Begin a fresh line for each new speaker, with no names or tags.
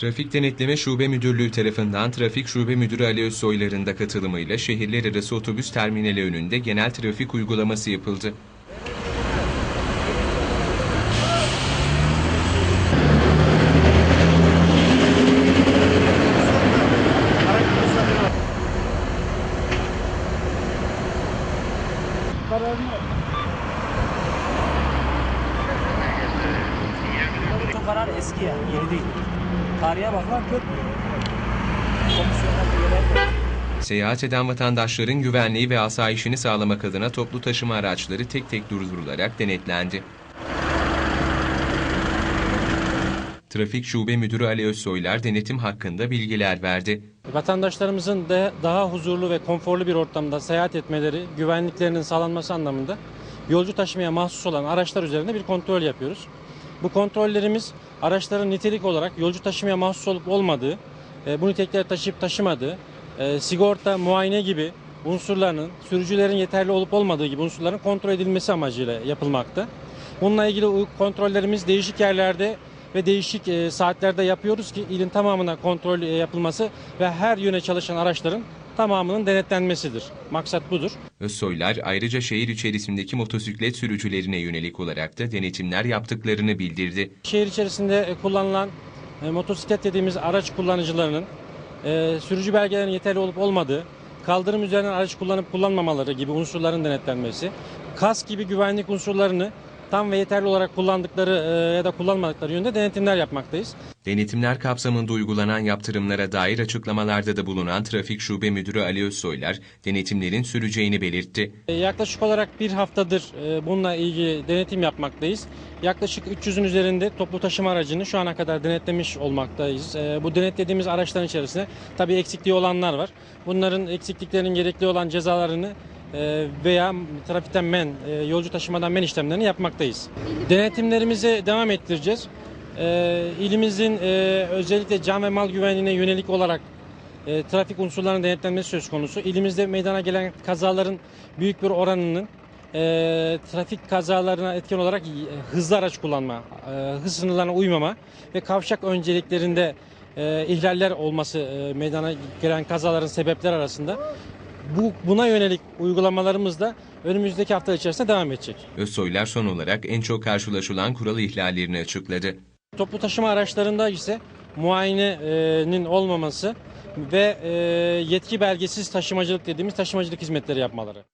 Trafik Denetleme Şube Müdürlüğü tarafından Trafik Şube Müdürü Ali Özsoylar'ın da katılımıyla şehirler arası otobüs terminali önünde genel trafik uygulaması yapıldı.
Çok karar eski yani, yeni değil. Tarihe komisyonlar üyeler
Seyahat eden vatandaşların güvenliği ve asayişini sağlamak adına toplu taşıma araçları tek tek durdurularak denetlendi. Trafik Şube Müdürü Ali Özsoylar denetim hakkında bilgiler verdi.
Vatandaşlarımızın de daha huzurlu ve konforlu bir ortamda seyahat etmeleri, güvenliklerinin sağlanması anlamında yolcu taşımaya mahsus olan araçlar üzerinde bir kontrol yapıyoruz. Bu kontrollerimiz araçların nitelik olarak yolcu taşımaya mahsus olup olmadığı, e, bu nitelikleri taşıyıp taşımadığı, e, sigorta, muayene gibi unsurlarının, sürücülerin yeterli olup olmadığı gibi unsurların kontrol edilmesi amacıyla yapılmakta. Bununla ilgili kontrollerimiz değişik yerlerde ve değişik e, saatlerde yapıyoruz ki ilin tamamına kontrol e, yapılması ve her yöne çalışan araçların tamamının denetlenmesidir. Maksat budur.
Özsoylar ayrıca şehir içerisindeki motosiklet sürücülerine yönelik olarak da denetimler yaptıklarını bildirdi.
Şehir içerisinde e, kullanılan e, motosiklet dediğimiz araç kullanıcılarının e, sürücü belgelerinin yeterli olup olmadığı, kaldırım üzerinden araç kullanıp kullanmamaları gibi unsurların denetlenmesi, kas gibi güvenlik unsurlarını tam ve yeterli olarak kullandıkları e, ya da kullanmadıkları yönde denetimler yapmaktayız.
Denetimler kapsamında uygulanan yaptırımlara dair açıklamalarda da bulunan Trafik Şube Müdürü Ali Özsoylar, denetimlerin süreceğini belirtti.
E, Yaklaşık olarak bir haftadır e, bununla ilgili denetim yapmaktayız. Yaklaşık 300'ün üzerinde toplu taşıma aracını şu ana kadar denetlemiş olmaktayız. Bu denetlediğimiz araçların içerisinde tabii eksikliği olanlar var. Bunların eksikliklerinin gerekli olan cezalarını veya trafikten men, e, yolcu taşımadan men işlemlerini yapmaktayız. Denetimlerimizi devam ettireceğiz. E, İlimizin e, özellikle can ve mal güvenliğine yönelik olarak e, trafik unsurlarının denetlenmesi söz konusu. İlimizde meydana gelen kazaların büyük bir oranının trafik kazalarına etken olarak e, hızlı araç kullanma, hız sınırlarına uymama ve kavşak önceliklerinde e, ihlaller olması meydana gelen kazaların sebepleri arasında. Bu buna yönelik uygulamalarımız da önümüzdeki hafta içerisinde devam edecek.
Özsoylar son olarak en çok karşılaşılan kural ihlallerini açıkladı.
Toplu taşıma araçlarında ise muayenenin olmaması ve e, yetki belgesiz taşımacılık dediğimiz taşımacılık hizmetleri yapmaları.